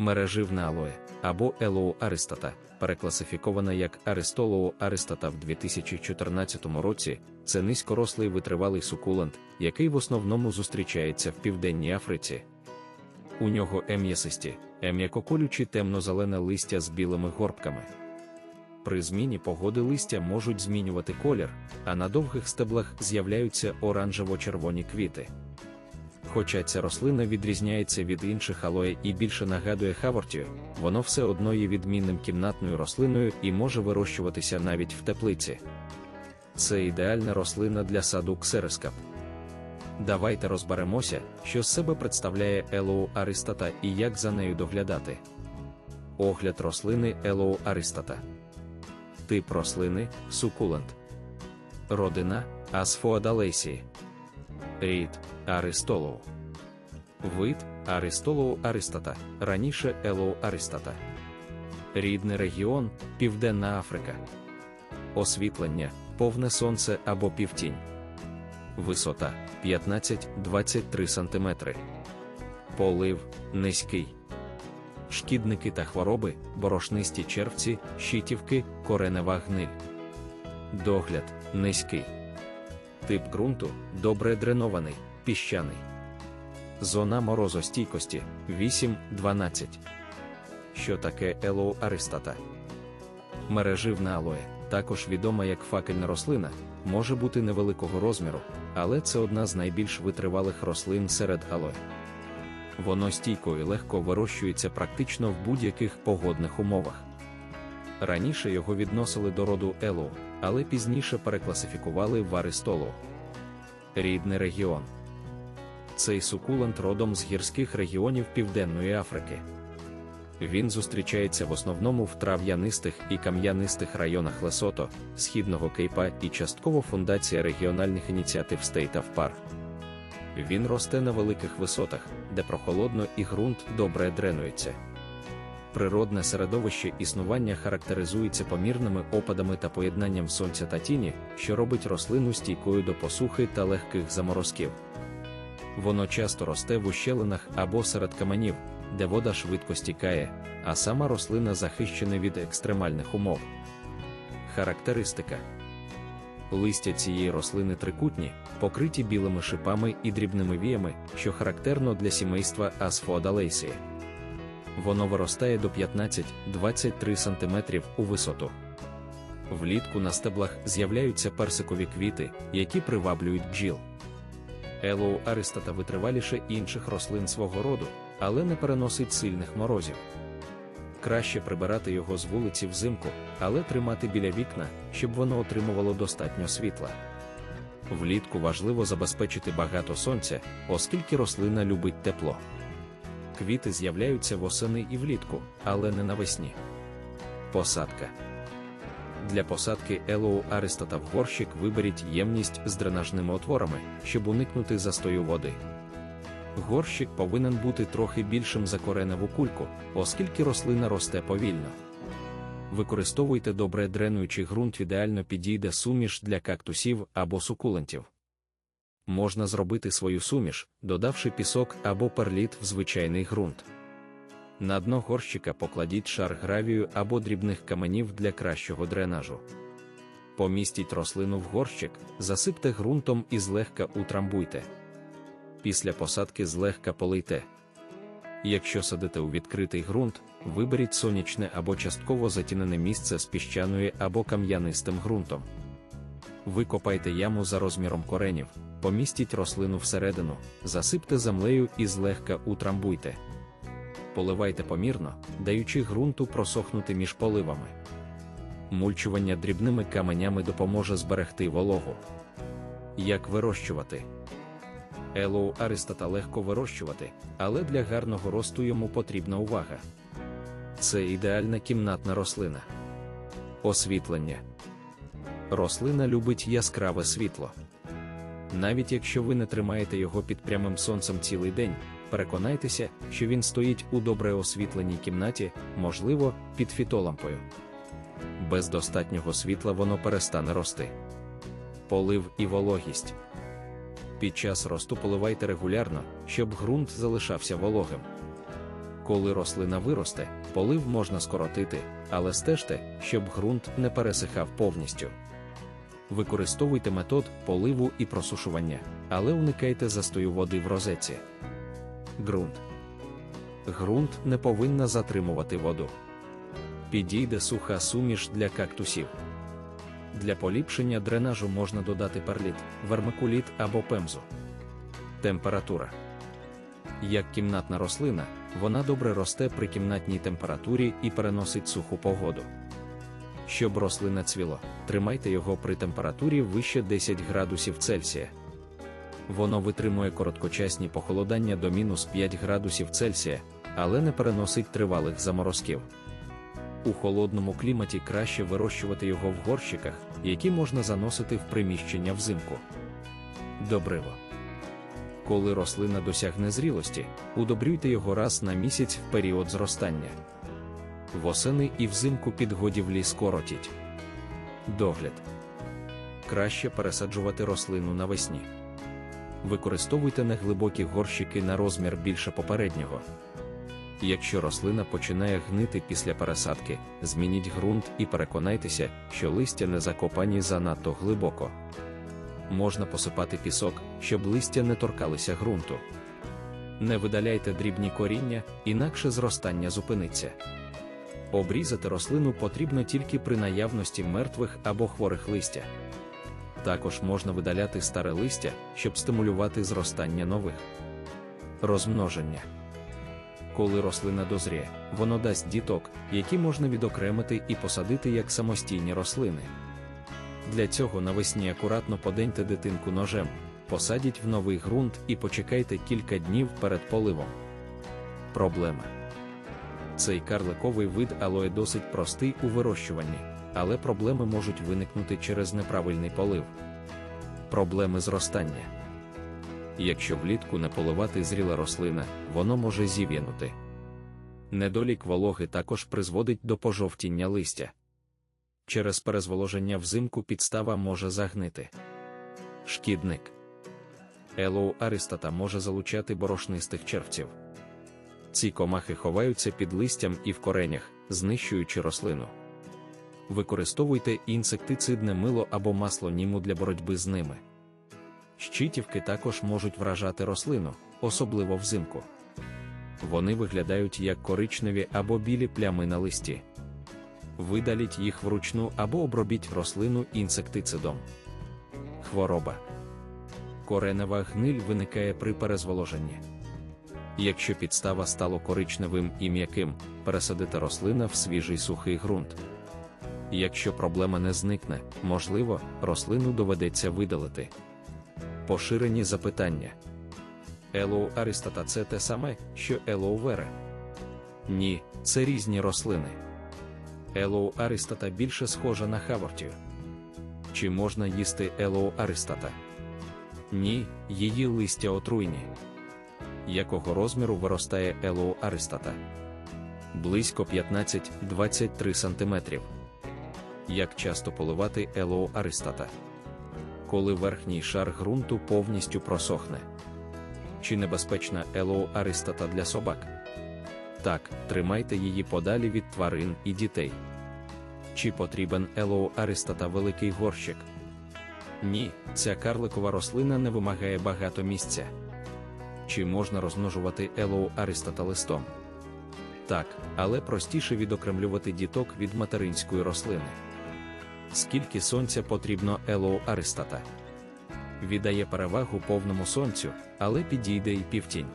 Мереживне алоє або Елоу аристата, перекласифікована як Аристолоу аристата в 2014 році, це низькорослий витривалий сукулент, який в основному зустрічається в Південній Африці. У нього ем'ясисті, ем'якоколючі темно-зелене листя з білими горбками. При зміні погоди листя можуть змінювати колір, а на довгих стеблах з'являються оранжево-червоні квіти. Хоча ця рослина відрізняється від інших алоє і більше нагадує хавортію, воно все одно є відмінним кімнатною рослиною і може вирощуватися навіть в теплиці. Це ідеальна рослина для саду ксерискап. Давайте розберемося, що з себе представляє Елоу аристата і як за нею доглядати. Огляд рослини Елоу аристата. Тип рослини сукулент. Родина Асфоадалейсії. Рід Аристолоу. Вид Аристолоу аристата, раніше Елоу аристата. Рідний регіон Південна Африка. Освітлення повне сонце або півтінь. Висота 15-23 см. Полив низький. Шкідники та хвороби, борошнисті червці, щитівки, коренева гниль. Догляд низький. Тип ґрунту добре дренований, піщаний. Зона морозостійкості 8-12. Що таке Елоу аристата? Мереживна алоє, також відома як факельна рослина, може бути невеликого розміру, але це одна з найбільш витривалих рослин серед алоє. Воно стійко і легко вирощується практично в будь-яких погодних умовах. Раніше його відносили до роду Елоу, але пізніше перекласифікували в Аристолу. Рідний регіон. Цей сукулент родом з гірських регіонів Південної Африки. Він зустрічається в основному в трав'янистих і кам'янистих районах Лесото, Східного Кейпа і частково фундація регіональних ініціатив State of Par. Він росте на великих висотах, де прохолодно і ґрунт добре дренується. Природне середовище існування характеризується помірними опадами та поєднанням сонця та тіні, що робить рослину стійкою до посухи та легких заморозків. Воно часто росте в ущелинах або серед каменів, де вода швидко стікає, а сама рослина захищена від екстремальних умов. Характеристика листя цієї рослини трикутні, покриті білими шипами і дрібними віями, що характерно для сімейства Асфоадалейсії. Воно виростає до 15-23 см у висоту. Влітку на стеблах з'являються персикові квіти, які приваблюють бджіл. Елоу аристата витриваліше інших рослин свого роду, але не переносить сильних морозів. Краще прибирати його з вулиці взимку, але тримати біля вікна, щоб воно отримувало достатньо світла. Влітку важливо забезпечити багато сонця, оскільки рослина любить тепло. Квіти з'являються восени і влітку, але не навесні. Посадка для посадки Елоу аристата в горщик виберіть ємність з дренажними отворами, щоб уникнути застою води. Горщик повинен бути трохи більшим за кореневу кульку, оскільки рослина росте повільно. Використовуйте добре дренуючий ґрунт, ідеально підійде суміш для кактусів або сукулентів. Можна зробити свою суміш, додавши пісок або перліт в звичайний ґрунт. На дно горщика покладіть шар гравію або дрібних каменів для кращого дренажу. Помістіть рослину в горщик, засипте ґрунтом і злегка утрамбуйте. Після посадки злегка полийте. Якщо садите у відкритий ґрунт, виберіть сонячне або частково затінене місце з піщаною або кам'янистим ґрунтом. Викопайте яму за розміром коренів, помістіть рослину всередину, засипте землею і злегка утрамбуйте. Поливайте помірно, даючи ґрунту просохнути між поливами. Мульчування дрібними каменями допоможе зберегти вологу. Як вирощувати? Елоу аристата легко вирощувати, але для гарного росту йому потрібна увага. Це ідеальна кімнатна рослина. Освітлення. Рослина любить яскраве світло. Навіть якщо ви не тримаєте його під прямим сонцем цілий день, переконайтеся, що він стоїть у добре освітленій кімнаті, можливо, під фітолампою. Без достатнього світла воно перестане рости. Полив і вологість. Під час росту поливайте регулярно, щоб ґрунт залишався вологим. Коли рослина виросте, полив можна скоротити, але стежте, щоб ґрунт не пересихав повністю. Використовуйте метод поливу і просушування, але уникайте застою води в розетці. Ґрунт. Ґрунт не повинна затримувати воду. Підійде суха суміш для кактусів. Для поліпшення дренажу можна додати перліт, вермикуліт або пемзу. Температура. Як кімнатна рослина, вона добре росте при кімнатній температурі і переносить суху погоду. Щоб рослина цвіло, тримайте його при температурі вище 10 градусів Цельсія. Воно витримує короткочасні похолодання до мінус 5 градусів Цельсія, але не переносить тривалих заморозків. У холодному кліматі краще вирощувати його в горщиках, які можна заносити в приміщення взимку. Добриво. Коли рослина досягне зрілості, удобрюйте його раз на місяць в період зростання. Восени і взимку підгодівлі скоротіть. Догляд. Краще пересаджувати рослину навесні. Використовуйте неглибокі горщики на розмір більше попереднього. Якщо рослина починає гнити після пересадки, змініть ґрунт і переконайтеся, що листя не закопані занадто глибоко. Можна посипати пісок, щоб листя не торкалися ґрунту. Не видаляйте дрібні коріння, інакше зростання зупиниться. Обрізати рослину потрібно тільки при наявності мертвих або хворих листя. Також можна видаляти старе листя, щоб стимулювати зростання нових. Розмноження. Коли рослина дозріє, воно дасть діток, які можна відокремити і посадити як самостійні рослини. Для цього навесні акуратно поденьте дитинку ножем, посадіть в новий ґрунт і почекайте кілька днів перед поливом. Проблема. Цей карликовий вид алоє досить простий у вирощуванні, але проблеми можуть виникнути через неправильний полив. Проблеми зростання. Якщо влітку не поливати зріла рослина, воно може зів'янути. Недолік вологи також призводить до пожовтіння листя. Через перезволоження взимку підстава може загнити. Шкідник. Елоу аристата може залучати борошнистих червців. Ці комахи ховаються під листям і в коренях, знищуючи рослину. Використовуйте інсектицидне мило або масло німу для боротьби з ними. Щитівки також можуть вражати рослину, особливо взимку. Вони виглядають як коричневі або білі плями на листі. Видаліть їх вручну або обробіть рослину інсектицидом. Хвороба. Коренева гниль виникає при перезволоженні. Якщо підстава стало коричневим і м'яким, пересадити рослина в свіжий сухий ґрунт. Якщо проблема не зникне, можливо, рослину доведеться видалити. Поширені запитання. Елоу аристата це те саме, що Елоу вере? Ні, це різні рослини. Елоу аристата більше схожа на хавортію. Чи можна їсти елоу аристата? Ні, її листя отруйні. Якого розміру виростає елоу аристата? Близько 15-23 см. Як часто поливати елоу аристата? Коли верхній шар ґрунту повністю просохне. Чи небезпечна елоу аристата для собак? Так, тримайте її подалі від тварин і дітей. Чи потрібен елоу аристата великий горщик? Ні, ця карликова рослина не вимагає багато місця. Чи можна розмножувати елоу аристата листом? Так, але простіше відокремлювати діток від материнської рослини. Скільки сонця потрібно елоу аристата? Віддає перевагу повному сонцю, але підійде і півтінь.